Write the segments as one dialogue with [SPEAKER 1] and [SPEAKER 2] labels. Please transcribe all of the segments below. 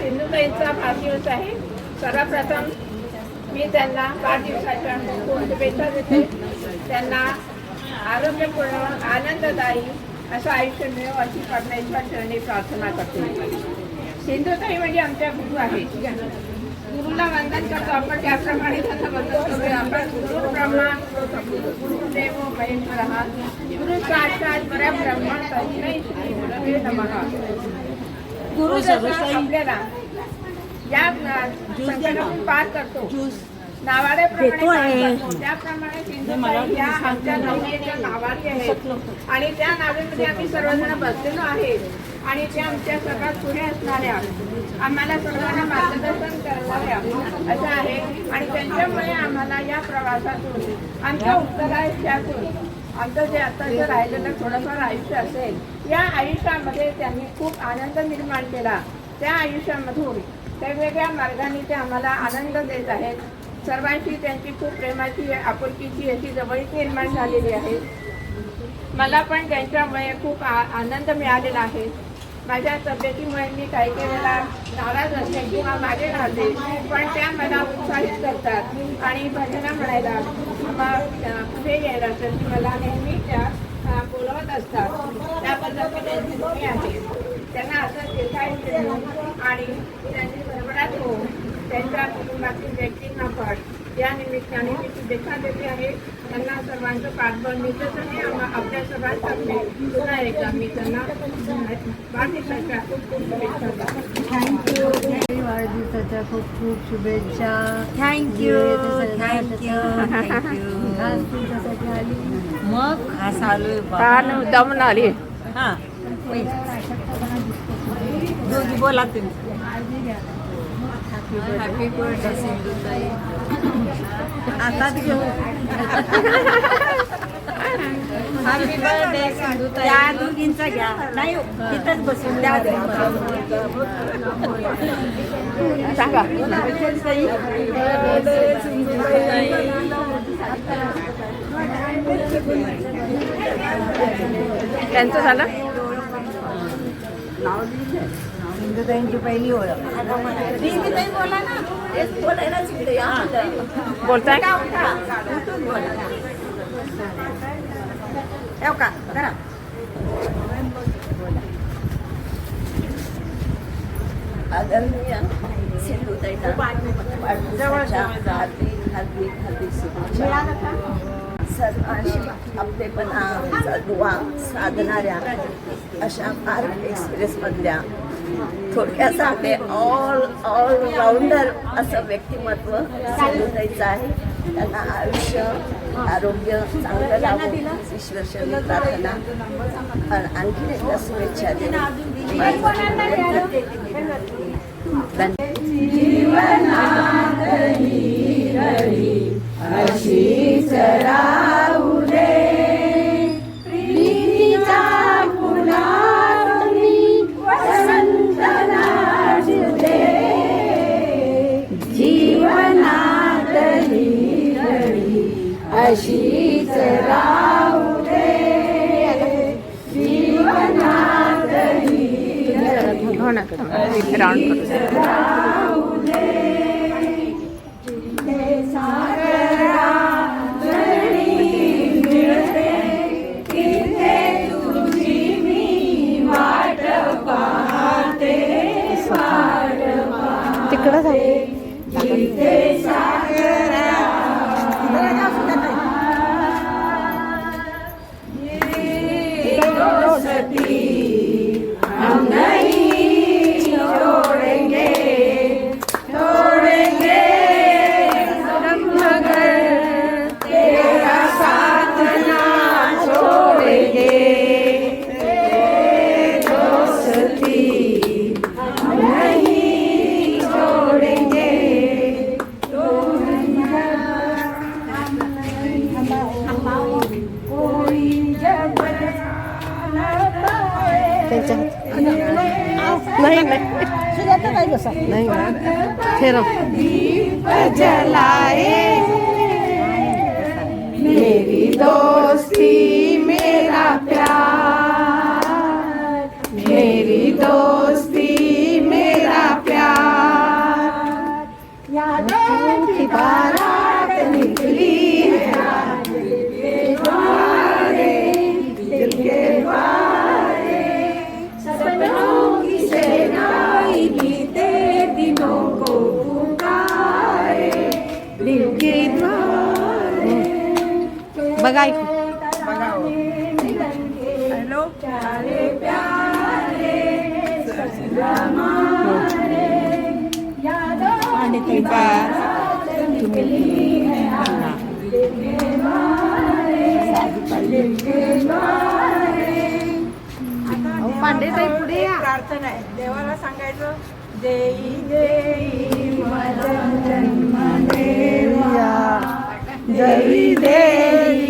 [SPEAKER 1] सिंधुताईचा वाढदिवस आहे. सर्वप्रथम मी त्यांना वाढदिवसाच्या शुभेच्छा देते त्यांना आरोग्यपूर्ण आनंददायी असं आयुष्य मिळव अशी परमेश्वर चरणी प्रार्थना करते. सिंधुताई म्हणजे आमच्या गुरु आहेत. गुरुला वंदन करतो आपण. त्याप्रमाणे त्यांना वंदन करतो आपण गुरु ब्रह्मा गुरुदेव महेश्वर गुरु साक्षात परब्रह्मा तस्मै श्री गुरवे नमः. गुरु जसा आपल्याला या संकटातून पार करतो. नावाड्याप्रमाणे. त्याप्रमाणे सिंधुताई या आमच्या नवनेच्या नावाडी आहेत. आणि त्या नावेमध्ये आम्ही सर्वजण बसलेलो आहे आणि त्या आमच्या सर्वात पुढे असणाऱ्या आम्हाला सर्वांना मार्गदर्शन करणाऱ्या असं आहे. आणि त्यांच्यामुळे आम्हाला या प्रवासातून आमच्या उत्तरायुष्यातून आमचं जे आता जे राहिलेलं थोडंफार आयुष्य असेल या आयुष्यामध्ये त्यांनी खूप आनंद निर्माण केला. त्या आयुष्यामधून वेगवेगळ्या मार्गाने ते आम्हाला आनंद देत आहेत. सर्वांशी त्यांची खूप प्रेमाची आपुलकीची अशी जवळीक निर्माण झालेली आहे. मला पण त्यांच्यामुळे खूप आनंद मिळालेला आहे. माझ्या तब्येतीमुळे मी काही काही वेळेला नाराज असते किंवा मागे राहते पण त्या मला उत्साहित करतात आणि भजनं म्हणायला किंवा पुढे यायला तर ती मला नेहमी त्या बोलवत असतात. त्याबद्दल मी त्यांची आहे. त्यांना असं दीर्घायुष्य आणि त्यांची भरभराट होऊन त्यांच्या कुटुंबातील व्यक्तींना पण या निमित्ताने मी शुभेच्छा देते आहे. त्यांना सर्वांचं पाठबळ मिळतच आहे. आपल्या सर्वांतर्फे पुन्हा एकदा मी त्यांना वाढदिवसाच्या खूप खूप शुभेच्छा.
[SPEAKER 2] थँक्यू वाढदिवसाच्या खूप खूप शुभेच्छा
[SPEAKER 3] थँक्यू
[SPEAKER 2] थँक्यू
[SPEAKER 3] थँक्यू
[SPEAKER 2] आज तुमच्यासाठी आली.
[SPEAKER 3] मग? खास
[SPEAKER 1] आली.
[SPEAKER 3] हा. दोघी बोला तुम्ही. हॅपी बर्थडे सिंधुताई आताच घेऊ हॅपी बर्थडे सिंधुताई त्या दोघींचा घ्या. नाही तिथंच बसून द्या.
[SPEAKER 1] सांगा. त्यांचं झालं?
[SPEAKER 2] सिंधुताईंची पहिली ओळख.
[SPEAKER 1] बोलताय?
[SPEAKER 3] का? करा.
[SPEAKER 4] आदरणीय सिंधुताईंना वाढदिवसाच्या हार्दिक हार्दिक हार्दिक शुभेच्छा. सर्वांशी आपलेपणाचा दुवा साधणाऱ्या अशा भारत एक्सप्रेसमधल्या थोडक्यात सांगते ऑल ऑलराऊंडर असं व्यक्तिमत्व सिंधुताईचं आहे. त्यांना आयुष्य आरोग्य चांगलं लाभो ईश्वरचरणी प्रार्थना आणि आणखी एकदा शुभेच्छा देते धन्यवाद
[SPEAKER 1] हो ना राऊंड करू नहीं नहीं नहीं। फेरो जलाए
[SPEAKER 5] मेरी दोस्ती मेरा प्यार
[SPEAKER 3] मेरी दोस्ती
[SPEAKER 5] मेरा
[SPEAKER 3] प्यार यादों की
[SPEAKER 5] बारात निकली है दिल के बाद मदन जन्म देवा देई देई जलम जन्म देवा करी तो सेवा आवडीने करी तो सेवा आवडीने देई देई जन्म देवा. येई मदन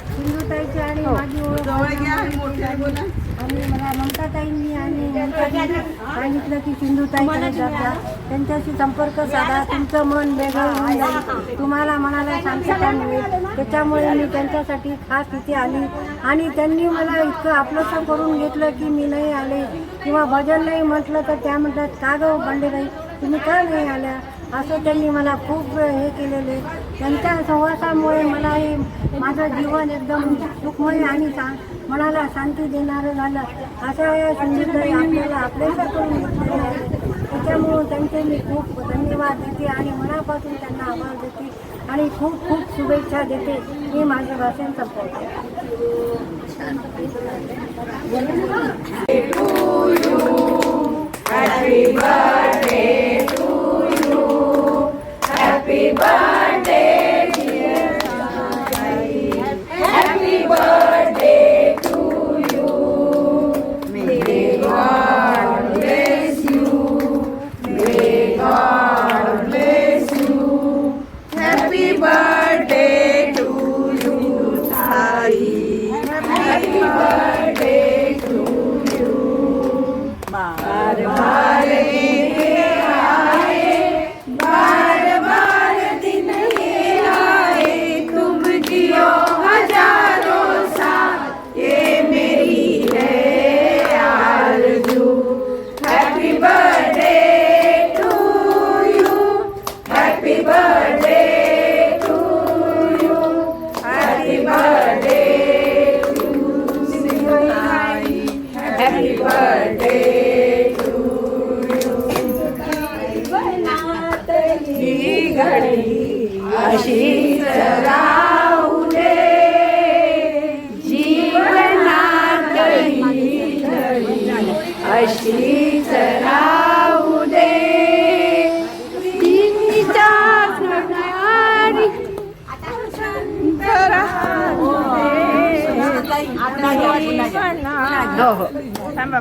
[SPEAKER 4] सिंधुताईची आणि माझी ओळख आणि मला ममताताईंनी आणि सांगितलं की सिंधुताई त्यांच्याशी संपर्क साधा. तुमचं मन वेगळं होऊन जाईल. तुम्हाला मनाला शांतता मिळेल त्याच्यामुळे मी त्यांच्यासाठी खास इथे आली. आणि त्यांनी मला इतकं आपलंसं करून घेतलं की मी नाही आले. किंवा भजन नाही म्हटलं तर त्या म्हणतात का गं बंडेबाई तुम्ही का नाही आल्या? असं त्यांनी मला खूप हे केलेले. त्यांच्या सहवासामुळे मला हे माझं जीवन एकदम सुखमय आणि सा मनाला शांती देणारं झालं. अशा या संगीतही आपल्याला आपल्याला करून घेतलेले आहे. त्याच्यामुळं त्यांचे मी खूप धन्यवाद देते आणि मनापासून त्यांना आभार देते आणि खूप खूप शुभेच्छा देते. मी माझं भाषण संपवते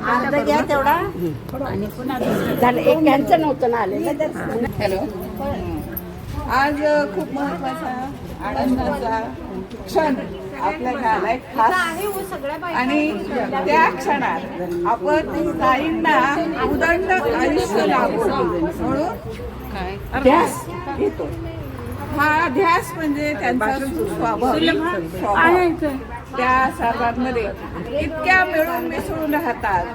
[SPEAKER 3] घ्या तेवढा. आणि पुन्हा झालं एक कॅन्सर नव्हतं ना आलेलं
[SPEAKER 5] हॅलो. आज खूप महत्त्वाचा आनंदाचा क्षण आपल्याला आलाय खास आणि त्या क्षणात आपण ताईंना उदंड आयुष्य लाभू म्हणून ध्यास घेतो हा ध्यास म्हणजे त्यांचा स्वभाव. त्या सर्वांमध्ये इतक्या मिळून मिसळून राहतात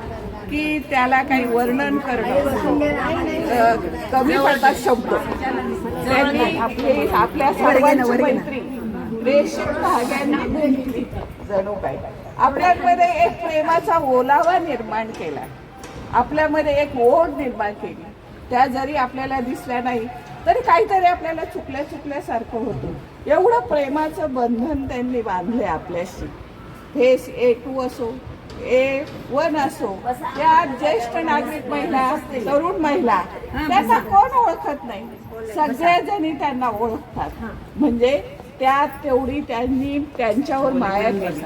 [SPEAKER 5] की त्याला काही वर्णन करणं कमी पडतात शब्द. त्यांनी आपल्या सर्वांची मैत्री. रेशीम धाग्यांनी जणू काय? आपल्यामध्ये एक प्रेमाचा ओलावा निर्माण केला. आपल्यामध्ये एक ओढ निर्माण केली. त्या जरी आपल्याला दिसल्या नाही तरी काहीतरी आपल्याला चुकल्या चुकल्यासारखं होतं. एवढं प्रेमाचं बंधन त्यांनी बांधले आपल्याशी. हे ए टू असो ए वन असो या ज्येष्ठ नागरिक महिला तरुण महिला त्यांना कोण ओळखत नाही? सगळेजणी त्यांना ओळखतात. म्हणजे त्या तेवढी त्यांनी त्यांच्यावर माया केली.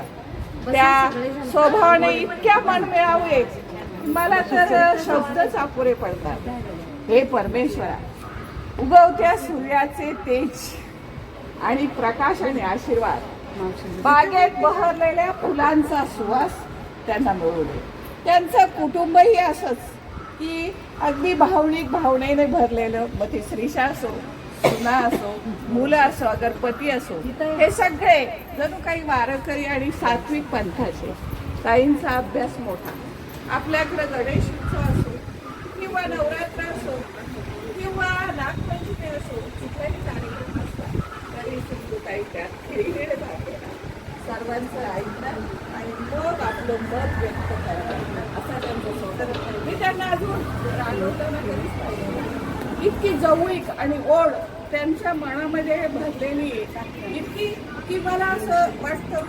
[SPEAKER 5] त्या स्वभावाने इतक्या मनमिळावे मला तर शब्दच अपुरे पडतात. हे परमेश्वरा उगवत्या सूर्याचे तेज. आणि प्रकाश आणि आशीर्वाद. बागेत बहरलेल्या फुलांचा सुवास त्यांना मिळू दे. त्यांचं कुटुंबही असंच की अगदी भावनिक भावनेने भरलेलं. मग ती श्रीषा असो सुना असो मुलं असो अगर पती असो हे सगळे जणू काही वारकरी आणि सात्विक पंथाचे.
[SPEAKER 6] ताईंचा अभ्यास मोठा. आपल्याकडे गणेश उत्सव असो किंवा नवरात्र असो किंवा नागपंचमी असो कुठलाही कार्यक्रम त्यात खिळखिळ सर्वांचं ऐकतात आणि मग आपलं मत व्यक्त करतात. असा त्यांचा स्वतंत्र मी त्यांना अजून रागवताना कधीच पाहिजे इतकी जवळीक आणि ओढ त्यांच्या मनामध्ये भरलेली आहे. इतकी की मला असं वाटतं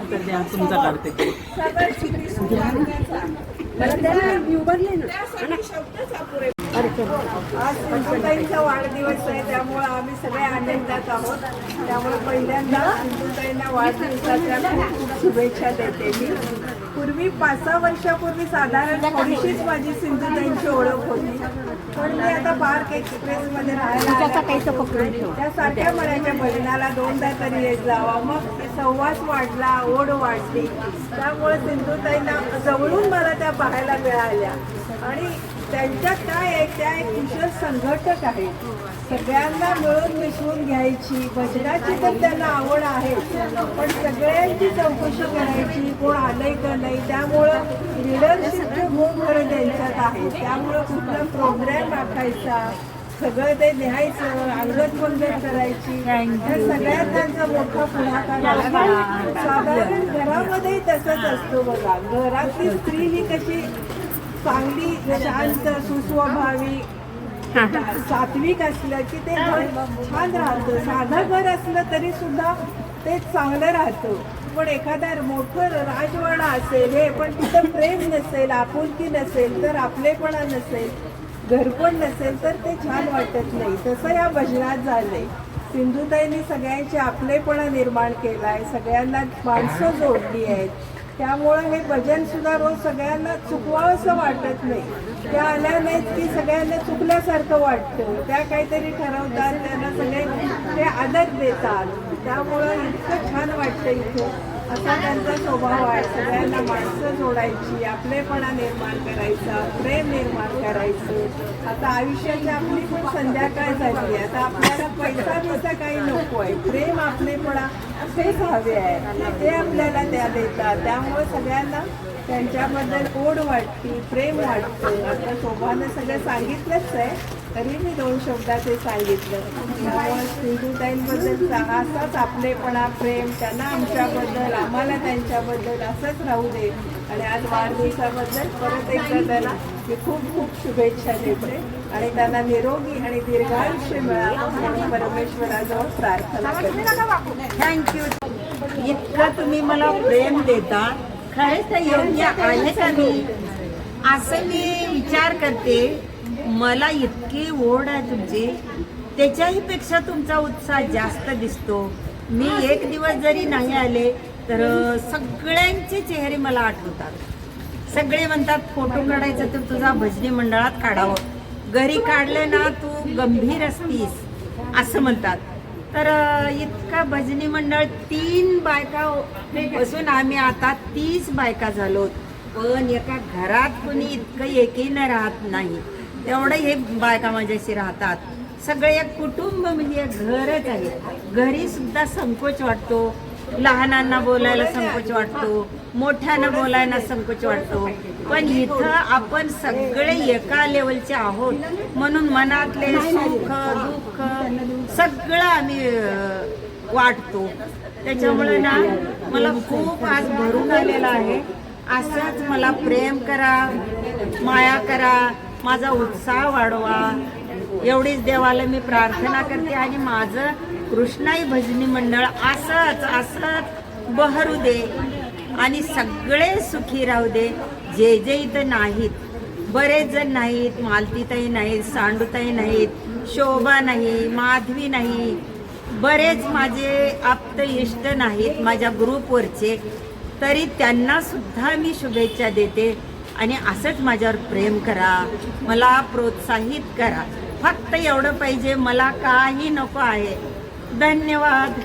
[SPEAKER 6] की सगळं स्थिती सुधारण्याचा त्यासाठी शब्दच अपुरे आज सिंधुताईंचा वाढदिवस आहे त्यामुळे आम्ही सगळे आनंदात आहोत. त्यामुळे पहिल्यांदा सिंधुताईंना वाढदिवसाच्या खूप खूप शुभेच्छा देते मी. पूर्वी पाच सहा वर्षापूर्वी साधारण थोडीशीच माझी सिंधुताईंची ओळख होती. पण मी आता पार्क एक्सप्रेसमध्ये राहायला आल्यापासून त्या सारख्या म्हणायच्या भजनाला दोनदा तरी येत जावा. मग सहवास वाढला ओढ वाढली. त्यामुळे सिंधुताईंना जवळून मला त्या पाहायला मिळाल्या. आणि त्यांच्यात काय आहे त्या एक कुशल संघटक आहेत सगळ्यांना मिळून मिसळून घ्यायची. भजनाची तर त्यांना आवड आहे पण सगळ्यांची चौकशी करायची. कोण आलंय का नाही त्यामुळं लिडरशिपचे गुण खरं त्यांच्यात आहे. त्यामुळं कुठला प्रोग्रॅम आखायचा सगळं ते न्यायचं अंगत वंगत करायची. हे सगळ्यात त्यांचा मोठा पुढाकार आहे. साधारण घरामध्ये तसंच असतो बघा. घरातली स्त्री ही कशी चांगली शांत सुस्वभावी सात्विक असलं की ते घर छान राहतं. साधं घर असलं तरी सुद्धा ते चांगलं राहतं. पण एखादा मोठं राजवाडा असेल हे पण तिथं प्रेम नसेल आपुलकी नसेल तर आपलेपणा नसेल घरपण नसेल तर ते छान वाटत नाही. तसं या भजनात झालंय. सिंधुताईंनी सगळ्यांचे आपलेपणा निर्माण केलाय सगळ्यांना माणसं जोडली आहेत. त्यामुळं हे भजन सुद्धा रोज सगळ्यांना चुकवावंसं वाटत नाही. त्या आल्या नाहीत की सगळ्यांना चुकल्यासारखं वाटतं. त्या काहीतरी ठरवतात त्यांना सगळे ते आदर देतात. त्यामुळं इतकं छान वाटतं इथं. असा त्यांचा स्वभाव आहे. सगळ्यांना माणसं जोडायची आपलेपणा निर्माण करायचा प्रेम निर्माण करायचं. आता आयुष्याची आपली पण संध्याकाळ झाली आहे. आता आपल्याला पैसा बिसा काही नको आहे. प्रेम आपलेपणा तेच हवे आहे. ते आपल्याला त्या देतात. त्यामुळे सगळ्यांना त्यांच्याबद्दल ओढ वाटते प्रेम वाटतं. आता शोभानं सगळं सांगितलंच आहे. तरी मी दोन शब्दाचे सांगितलं सिंधुताईंबद्दल असाच आपलेपणा प्रेम त्यांना आमच्याबद्दल आम्हाला त्यांच्याबद्दल असंच राहू दे. आणि आज वाढदिवसाबद्दल परत एकदा त्यांना मी खूप खूप शुभेच्छा देते. आणि त्यांना निरोगी आणि दीर्घायुष्य मिळावं आणि परमेश्वराजवळ प्रार्थना करते.
[SPEAKER 3] थँक्यू इतकं तुम्ही मला प्रेम देता. खरंच योग्य आहे का मी? असं मी विचार करते. मला इतकी ओढ आहे तुमची. त्याच्याही पेक्षा तुमचा उत्साह जास्त दिसतो. मी एक दिवस जरी नाही आले तर सगळ्यांचे चेहरे मला आठवतात. सगळे म्हणतात फोटो काढायचा तर तुझा भजनी मंडळात काढावं. घरी काढले ना तू गंभीर असतीस. असं म्हणतात. तर इतका भजनी मंडळ तीन बायका बसून आम्ही आता तीस बायका झालो. पण एका घरात कोणी इतकं एकीनं राहत नाही. तेवढं हे बायका माझ्याशी राहतात. सगळे एक कुटुंब म्हणजे एक घरच आहे. घरी सुद्धा संकोच वाटतो. लहानांना बोलायला संकोच वाटतो. मोठ्यांना बोलायला संकोच वाटतो. पण इथं आपण सगळे एका लेवलचे आहोत. म्हणून मनातले सुख दुःख सगळं आम्ही वाटतो. त्याच्यामुळे ना मला खूप आज भरून आलेलं आहे. असंच मला प्रेम करा माया करा. माझा उत्साह वाढवा. एवढीच देवाला मी प्रार्थना करते आणि माझं कृष्णाई भजनी मंडळ असंच असंच बहरू दे आणि सगळे सुखी राहू दे. जे जे इथं नाहीत बरेच जण नाहीत मालतीताई नाहीत सांडूताई नाहीत शोभा नाही माधवी नाही बरेच माझे आप्त इष्ट नाहीत माझ्या ग्रुपवरचे तरी त्यांना सुद्धा मी शुभेच्छा देते. आणि असंच माझ्यावर प्रेम करा मला प्रोत्साहित करा. फक्त एवढं पाहिजे मला काही नको आहे. धन्यवाद.